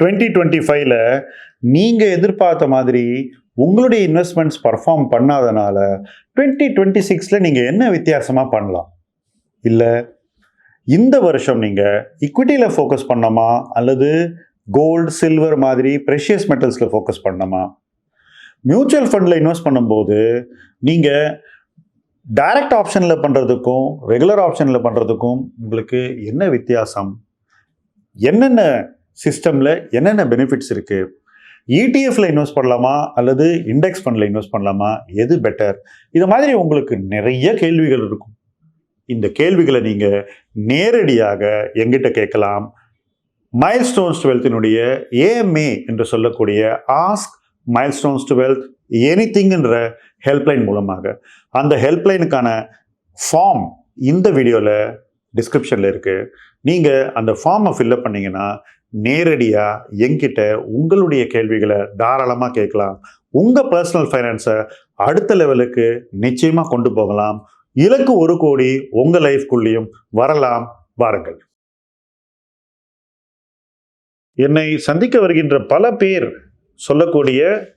Twenty twenty ஃபைவ்ல நீங்கள் எதிர்பார்த்த மாதிரி உங்களுடைய இன்வெஸ்ட்மெண்ட்ஸ் பர்ஃபார்ம் பண்ணாதனால டுவெண்ட்டி டுவெண்ட்டி சிக்ஸில் நீங்கள் என்ன வித்தியாசமாக பண்ணலாம்? இல்லை இந்த வருஷம் நீங்கள் இக்விட்டியில் ஃபோக்கஸ் பண்ணோமா அல்லது கோல்டு சில்வர் மாதிரி ப்ரெஷியஸ் மெட்டல்ஸில் ஃபோக்கஸ் பண்ணோமா மியூச்சுவல் ஃபண்டில் இன்வெஸ்ட் பண்ணும்போது நீங்கள் டைரக்ட் ஆப்ஷனில் பண்ணுறதுக்கும் ரெகுலர் ஆப்ஷனில் பண்ணுறதுக்கும் உங்களுக்கு என்ன வித்தியாசம்? என்னென்ன சிஸ்டமில் என்னென்ன பெனிஃபிட்ஸ் இருக்குது இடிஎஃப்ல இன்வெஸ்ட் பண்ணலாமா? அல்லது இண்டெக்ஸ் ஃபண்டில் இன்வெஸ்ட் பண்ணலாமா? எது பெட்டர் இது மாதிரி உங்களுக்கு நிறைய கேள்விகள் இருக்கும். இந்த கேள்விகளை நீங்கள் நேரடியாக எங்கிட்ட கேட்கலாம். மைல் ஸ்டோன்ஸ் டுவெல்த்தினுடைய ஏஎம்ஏ என்று சொல்லக்கூடிய ஆஸ்க் மைல்ஸ்டோன்ஸ் டுவெல்த் எனி திங்ன்ற ஹெல்ப்லைன் மூலமாக. அந்த ஹெல்ப்லைனுக்கான ஃபார்ம் இந்த வீடியோவில் டிஸ்கிரிப்ஷனில் இருக்குது நீங்கள் அந்த ஃபார்மை ஃபில்அப் பண்ணீங்கன்னா நேரடியாக எங்கிட்ட உங்களுடைய கேள்விகளை தாராளமாக கேட்கலாம். உங்கள் பர்சனல் ஃபைனான்ஸை அடுத்த லெவலுக்கு நிச்சயமாக கொண்டு போகலாம். இலக்கு ஒரு கோடி உங்கள் லைஃப்குள்ளேயும் வரலாம். வாருங்கள். என்னை சந்திக்க வருகின்ற பல பேர் சொல்லக்கூடிய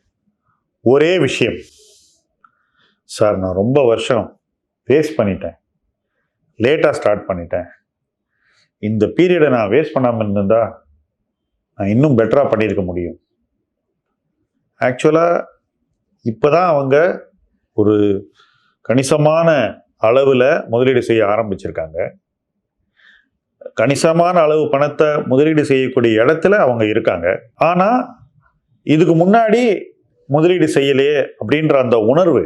ஒரே விஷயம். சார் நான் ரொம்ப வருஷம் வேஸ்ட் பண்ணிட்டேன். லேட்டாக ஸ்டார்ட் பண்ணிட்டேன். இந்த பீரியடை நான் வேஸ்ட் பண்ணாமல் இருந்திருந்தா நான் இன்னும் பெட்டராக பண்ணியிருக்க முடியும். ஆக்சுவலாக இப்போ தான் அவங்க ஒரு கணிசமான அளவில் முதலீடு செய்ய ஆரம்பிச்சிருக்காங்க. கணிசமான அளவு பணத்தை முதலீடு செய்யக்கூடிய இடத்துல அவங்க இருக்காங்க. ஆனால் இதுக்கு முன்னாடி முதலீடு செய்யலையே அப்படின்ற அந்த உணர்வு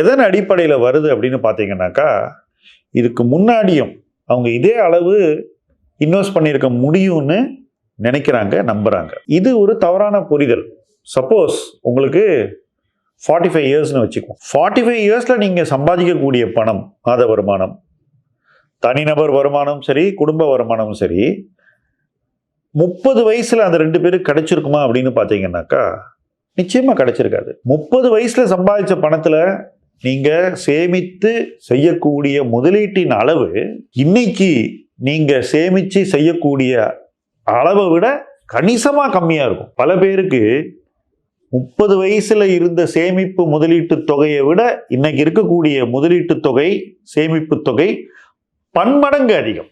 எதன் அடிப்படையில் வருது அப்படின்னு பார்த்தீங்கன்னாக்கா இதுக்கு முன்னாடியும் அவங்க இதே அளவு இன்வெஸ்ட் பண்ணியிருக்க முடியும்னு நினைக்கிறாங்க நம்புகிறாங்க இது ஒரு தவறான புரிதல். சப்போஸ் உங்களுக்கு ஃபார்ட்டி ஃபைவ் இயர்ஸ்னு வச்சுக்குவோம் ஃபார்ட்டி ஃபைவ் இயர்ஸில் நீங்கள் சம்பாதிக்கக்கூடிய பணம் மாத வருமானம் தனிநபர் வருமானம் சரி குடும்ப வருமானமும் சரி முப்பது வயசில் அந்த ரெண்டு பேருக்கு கிடைச்சிருக்குமா அப்படின்னு பார்த்தீங்கன்னாக்கா நிச்சயமாக கிடைச்சிருக்காது. முப்பது வயசில் சம்பாதிச்ச பணத்தில் நீங்கள் சேமித்து செய்யக்கூடிய முதலீட்டின் அளவு இன்னைக்கு நீங்கள் சேமித்து செய்யக்கூடிய அளவை விட கணிசமாக கம்மியாக இருக்கும். பல பேருக்கு முப்பது வயசில் இருந்த சேமிப்பு முதலீட்டு தொகையை விட இன்னைக்கு இருக்கக்கூடிய முதலீட்டு தொகை சேமிப்பு தொகை பன்மடங்கு அதிகம்.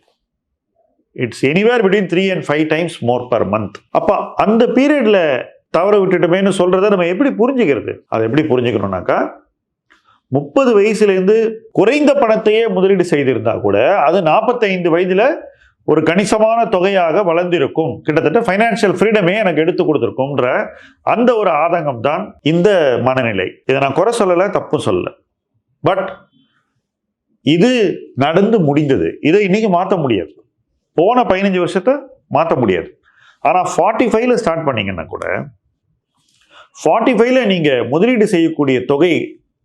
It's anywhere between three and five times more per month அப்போ அந்த பீரியடில் தவற விட்டுட்டோமேனு சொல்கிறத நம்ம எப்படி புரிஞ்சுக்கிறது? அதை எப்படி புரிஞ்சுக்கணும்னாக்கா முப்பது வயசுலேருந்து குறைந்த பணத்தையே முதலீடு செய்திருந்தா கூட அது நாற்பத்தைந்து வயதில் ஒரு கணிசமான தொகையாக வளர்ந்திருக்கும். கிட்டத்தட்ட ஃபைனான்சியல் ஃப்ரீடமே எனக்கு எடுத்து கொடுத்துருக்கும்ன்ற அந்த ஒரு ஆதங்கம் தான் இந்த மனநிலை. இதை நான் குறை சொல்லலை தப்பு சொல்லலை. பட் இது நடந்து முடிந்தது. இதை இன்னைக்கு மாற்ற முடியாது. போன பதினஞ்சு வருஷத்தை மாற்ற முடியாது. ஆனால் ஃபார்ட்டி ஃபைவ்ல ஸ்டார்ட் பண்ணீங்கன்னா கூட ஃபார்ட்டி ஃபைவ்ல நீங்கள் முதலீடு செய்யக்கூடிய தொகை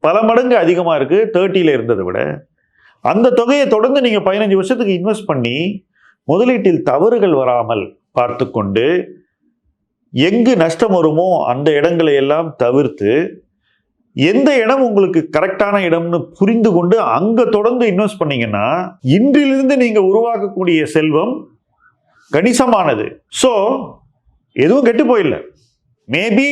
பல மடங்கு அதிகமாக இருக்குது தேர்ட்டியில் இருந்ததை விட. அந்த தொகையை தொடர்ந்து நீங்கள் பதினஞ்சு வருஷத்துக்கு இன்வெஸ்ட் பண்ணி முதலீட்டில் தவறுகள் வராமல் பார்த்து கொண்டு எங்கு நஷ்டம் வருமோ அந்த இடங்களை எல்லாம் தவிர்த்து எந்த இடம் உங்களுக்கு கரெக்டான இடம்னு புரிந்து கொண்டு அங்கே தொடர்ந்து இன்வெஸ்ட் பண்ணீங்கன்னா இன்றிலிருந்து நீங்கள் உருவாக்கக்கூடிய செல்வம் கணிசமானது. ஸோ எதுவும் கெட்டு போயிடல மேபி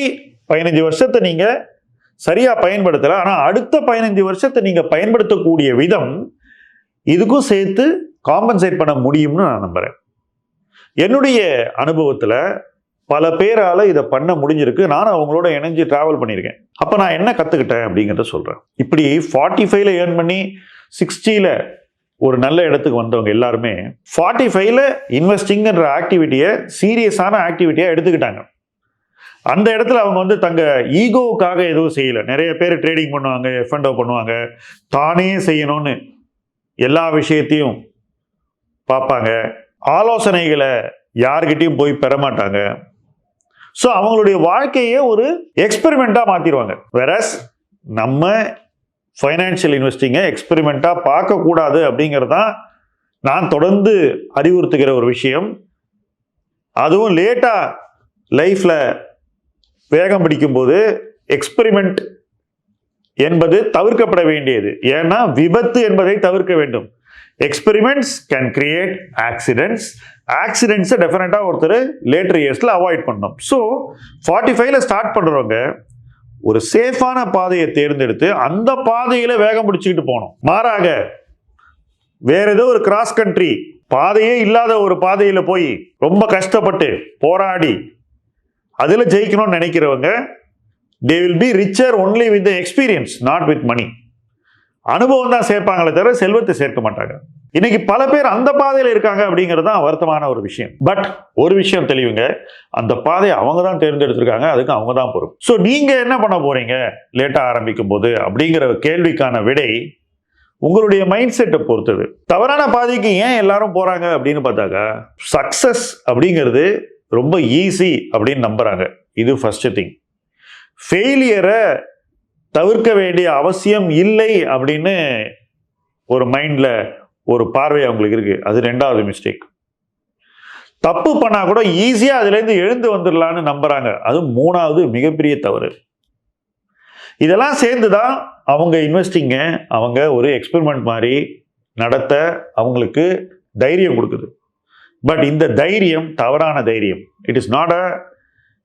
பதினஞ்சு வருஷத்தை நீங்கள் சரியாக பயன்படுத்தலை ஆனால் அடுத்த பதினஞ்சு வருஷத்தை நீங்கள் பயன்படுத்தக்கூடிய விதம் இதுக்கும் சேர்த்து காம்பன்சேட் பண்ண முடியும்னு நான் நம்புகிறேன் என்னுடைய அனுபவத்தில் பல பேரால் இதை பண்ண முடிஞ்சிருக்கு. நானும் அவங்களோட இணைஞ்சு ட்ராவல் பண்ணியிருக்கேன். அப்போ நான் என்ன கற்றுக்கிட்டேன் அப்படிங்கிறத சொல்கிறேன் இப்படி ஃபார்ட்டி ஃபைவ்ல ஏர்ன் பண்ணி சிக்ஸ்டியில் ஒரு நல்ல இடத்துக்கு வந்தவங்க எல்லாருமே ஃபார்ட்டி ஃபைவ்ல இன்வெஸ்டிங்ன்ற ஆக்டிவிட்டியை சீரியஸான ஆக்டிவிட்டியாக எடுத்துக்கிட்டாங்க. அந்த இடத்துல அவங்க வந்து தங்க ஈகோவுக்காக எதுவும் செய்யலை. நிறைய பேர் ட்ரேடிங் பண்ணுவாங்க எஃப்என்டோ பண்ணுவாங்க. தானே செய்யணும்னு எல்லா விஷயத்தையும் பார்ப்பாங்க. ஆலோசனைகளை யார்கிட்டையும் போய் பெற மாட்டாங்க ஸோ அவங்களுடைய வாழ்க்கையே ஒரு எக்ஸ்பெரிமெண்ட்டாக மாற்றிடுவாங்க வெரஸ் நம்ம ஃபைனான்ஷியல் இன்வெஸ்டிங்கை எக்ஸ்பெரிமெண்ட்டாக பார்க்கக்கூடாது அப்படிங்கிறது தான் நான் தொடர்ந்து அறிவுறுத்துகிற ஒரு விஷயம். அதுவும் லேட்டாக லைஃப்பில் வேகம் பிடிக்கும்போது எக்ஸ்பெரிமெண்ட் என்பது தவிர்க்கப்பட வேண்டியது. ஏன்னா விபத்து என்பதை தவிர்க்க வேண்டும். எக்ஸ்பெரிமெண்ட்ஸ் கேன் கிரியேட் ஆக்சிடென்ட்ஸ் ஆக்சிடென்ட்ஸை டெஃபினட்டாக ஒருத்தர் லேட்டர் இயர்ஸில் அவாய்ட் பண்ணணும். ஸோ ஃபார்ட்டி ஃபைவ்ல ஸ்டார்ட் பண்ணுறவங்க ஒரு சேஃபான பாதையை தேர்ந்தெடுத்து அந்த பாதையில் வேகம் பிடிச்சிக்கிட்டு போகணும். மாறாக வேற ஏதோ ஒரு கிராஸ் கண்ட்ரி பாதையே இல்லாத ஒரு பாதையில் போய் ரொம்ப கஷ்டப்பட்டு போராடி அதில் ஜெயிக்கணும்னு நினைக்கிறவங்க they will be richer only with experience not with money அனுபவம் தான் சேர்ப்பாங்களே தவிர செல்வத்தை சேர்க்க மாட்டாங்க. இன்னைக்கு பல பேர் அந்த பாதையில் இருக்காங்க அப்படிங்கிறது தான் வருத்தமான ஒரு விஷயம். பட் ஒரு விஷயம் தெளிவுங்க. அந்த பாதையை அவங்க தான் தேர்ந்தெடுத்திருக்காங்க. அதுக்கு அவங்க தான் பொறுப்பு. ஸோ நீங்கள் என்ன பண்ண போறீங்க? லேட்டாக ஆரம்பிக்கும் போது அப்படிங்கிற கேள்விக்கான விடை உங்களுடைய மைண்ட் செட்டை பொறுத்தது. தவறான பாதைக்கு ஏன் எல்லாரும் போகிறாங்க அப்படின்னு பார்த்தாக்கா சக்ஸஸ் அப்படிங்கிறது ரொம்ப ஈஸி அப்படின்னு நம்புகிறாங்க இது ஃபஸ்ட்டு திங் ஃபெயிலியரை தவிர்க்க வேண்டிய அவசியம் இல்லை அப்படின்னு ஒரு மைண்டில் ஒரு பார்வை அவங்களுக்கு இருக்குது அது ரெண்டாவது மிஸ்டேக் தப்பு பண்ணால் கூட ஈஸியாக அதுலேருந்து எழுந்து வந்துடலான்னு நம்புகிறாங்க அது மூணாவது மிகப்பெரிய தவறு. இதெல்லாம் சேர்ந்து தான் அவங்க இன்வெஸ்டிங்கை அவங்க ஒரு எக்ஸ்பெரிமெண்ட் மாதிரி நடத்த அவங்களுக்கு தைரியம் கொடுக்குது. பட் இந்த தைரியம் தவறான தைரியம். It is not a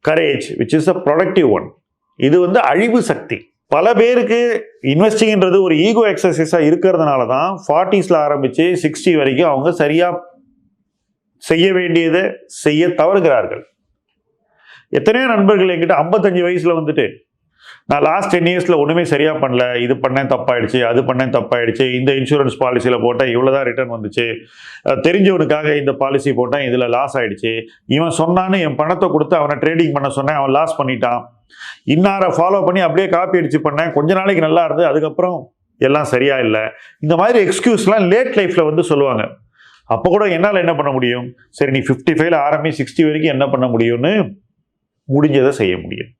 courage which is a productive one இது வந்து அழிவு சக்தி. பல பேருக்கு இன்வெஸ்டிங்கிறது ஒரு ஈகோ எக்ஸசைஸாக இருக்கிறதுனால தான் ஃபார்ட்டிஸில் ஆரம்பித்து சிக்ஸ்டி வரைக்கும் அவங்க சரியாக செய்ய வேண்டியதை செய்ய தவறுகிறார்கள். எத்தனையோ நண்பர்கள் என்கிட்ட ஐம்பத்தஞ்சு வயசில் வந்துட்டு நான் லாஸ்ட் டென் இயர்ஸில் ஒன்றுமே சரியாக பண்ணல. இது பண்ணேன் தப்பாயிடுச்சு அது பண்ணேன் தப்பாயிடுச்சு இந்த இன்சூரன்ஸ் பாலிசியில் போட்டால் இவ்வளோ தான் ரிட்டர்ன் வந்துச்சு தெரிஞ்சவனுக்காக இந்த பாலிசி போட்டேன் இதில் லாஸ் ஆயிடுச்சு. இவன் சொன்னான்னு என் பணத்தை கொடுத்து அவனை ட்ரேடிங் பண்ண சொன்னேன் அவன் லாஸ் பண்ணிட்டான். இன்னாரை ஃபாலோ பண்ணி அப்படியே காப்பி அடிச்சு பண்ணேன். கொஞ்ச நாளைக்கு நல்லா இருந்தது. அதுக்கப்புறம் எல்லாம் சரியா இல்லை. இந்த மாதிரி எக்ஸ்கியூஸ்லாம் லேட் லைஃப்பில் வந்து சொல்லுவாங்க. அப்போ கூட என்னால் என்ன பண்ண முடியும்? சரி நீ ஃபிஃப்டி ஃபைவ்ல ஆரம்பி சிக்ஸ்டி வரைக்கும் என்ன பண்ண முடியும்னு முடிஞ்சதை செய்ய முடியும்.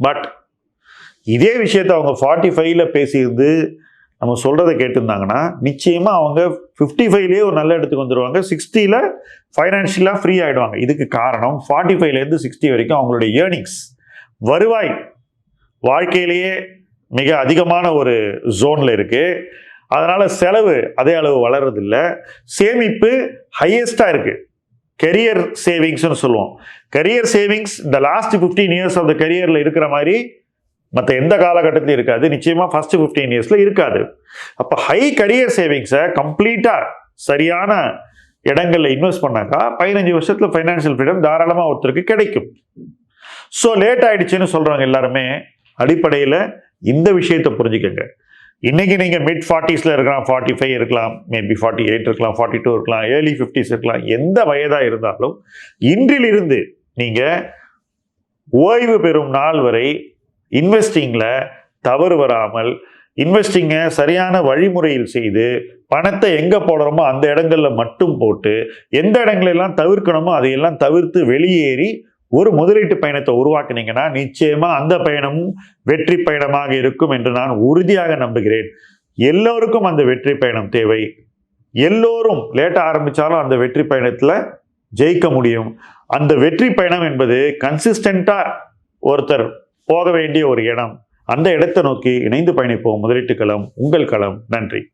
பட் இதே விஷயத்த அவங்க ஃபார்ட்டி ஃபைவ்ல பேசியிருந்து நம்ம சொல்கிறத கேட்டிருந்தாங்கன்னா நிச்சயமாக அவங்க ஃபிஃப்டி ஃபைவ்லேயே ஒரு நல்ல இடத்துக்கு வந்துடுவாங்க சிக்ஸ்டியில் ஃபைனான்ஷியலாக ஃப்ரீ ஆகிடுவாங்க இதுக்கு காரணம் ஃபார்ட்டி ஃபைவ்லேருந்து சிக்ஸ்டி வரைக்கும் அவங்களுடைய ஏர்னிங்ஸ் வருவாய் வாழ்க்கையிலேயே மிக அதிகமான ஒரு ஜோனில் இருக்குது அதனால் செலவு அதே அளவு வளர்றதில்ல. சேமிப்பு ஹையஸ்ட்டாக இருக்குது கெரியர் சேவிங்ஸ்னு சொல்லுவோம். கெரியர் சேவிங்ஸ் இந்த last fifteen years of the கெரியரில் இருக்கிற மாதிரி மற்ற எந்த காலகட்டத்திலையும் இருக்காது. நிச்சயமாக ஃபஸ்ட்டு ஃபிஃப்டீன் இயர்ஸில் இருக்காது. அப்போ ஹை கரியர் சேவிங்ஸை கம்ப்ளீட்டாக சரியான இடங்களில் இன்வெஸ்ட் பண்ணாக்கா பதினஞ்சு வருஷத்தில் ஃபைனான்ஷியல் ஃப்ரீடம் தாராளமாக ஒருத்தருக்கு கிடைக்கும். ஸோ லேட் ஆயிடுச்சுன்னு சொல்கிறாங்க எல்லாருமே. அடிப்படையில் இந்த விஷயத்தை புரிஞ்சுக்கங்க. இன்னைக்கு நீங்கள் மிட் ஃபார்ட்டிஸில் இருக்கலாம் ஃபார்ட்டி ஃபைவ் இருக்கலாம் மேபி ஃபார்ட்டி எயிட் இருக்கலாம் ஃபார்ட்டி டூ இருக்கலாம் ஏர்லி ஃபிஃப்டிஸ் இருக்கலாம் எந்த வயதாக இருந்தாலும் இன்றிலிருந்து நீங்கள் ஓய்வு பெறும் நாள் வரை இன்வெஸ்டிங்கில் தவறு வராமல் இன்வெஸ்டிங்கை சரியான வழிமுறையில் செய்து பணத்தை எங்கே போடுறோமோ அந்த இடங்களில் மட்டும் போட்டு எந்த இடங்களெல்லாம் தவிர்க்கணுமோ அதையெல்லாம் தவிர்த்து வெளியேறி ஒரு முதலீட்டு பயணத்தை உருவாக்குனீங்கன்னா நிச்சயமா அந்த பயணமும் வெற்றி பயணமாக இருக்கும் என்று நான் உறுதியாக நம்புகிறேன். எல்லோருக்கும் அந்த வெற்றி பயணம் தேவை. எல்லோரும் லேட்டாக ஆரம்பித்தாலும் அந்த வெற்றி பயணத்தில் ஜெயிக்க முடியும். அந்த வெற்றி பயணம் என்பது கன்சிஸ்டண்ட்டாக ஒருத்தர் போக வேண்டிய ஒரு இடம். அந்த இடத்தை நோக்கி இணைந்து பயணிப்போம். முதலீட்டு களம். உங்கள் களம். நன்றி.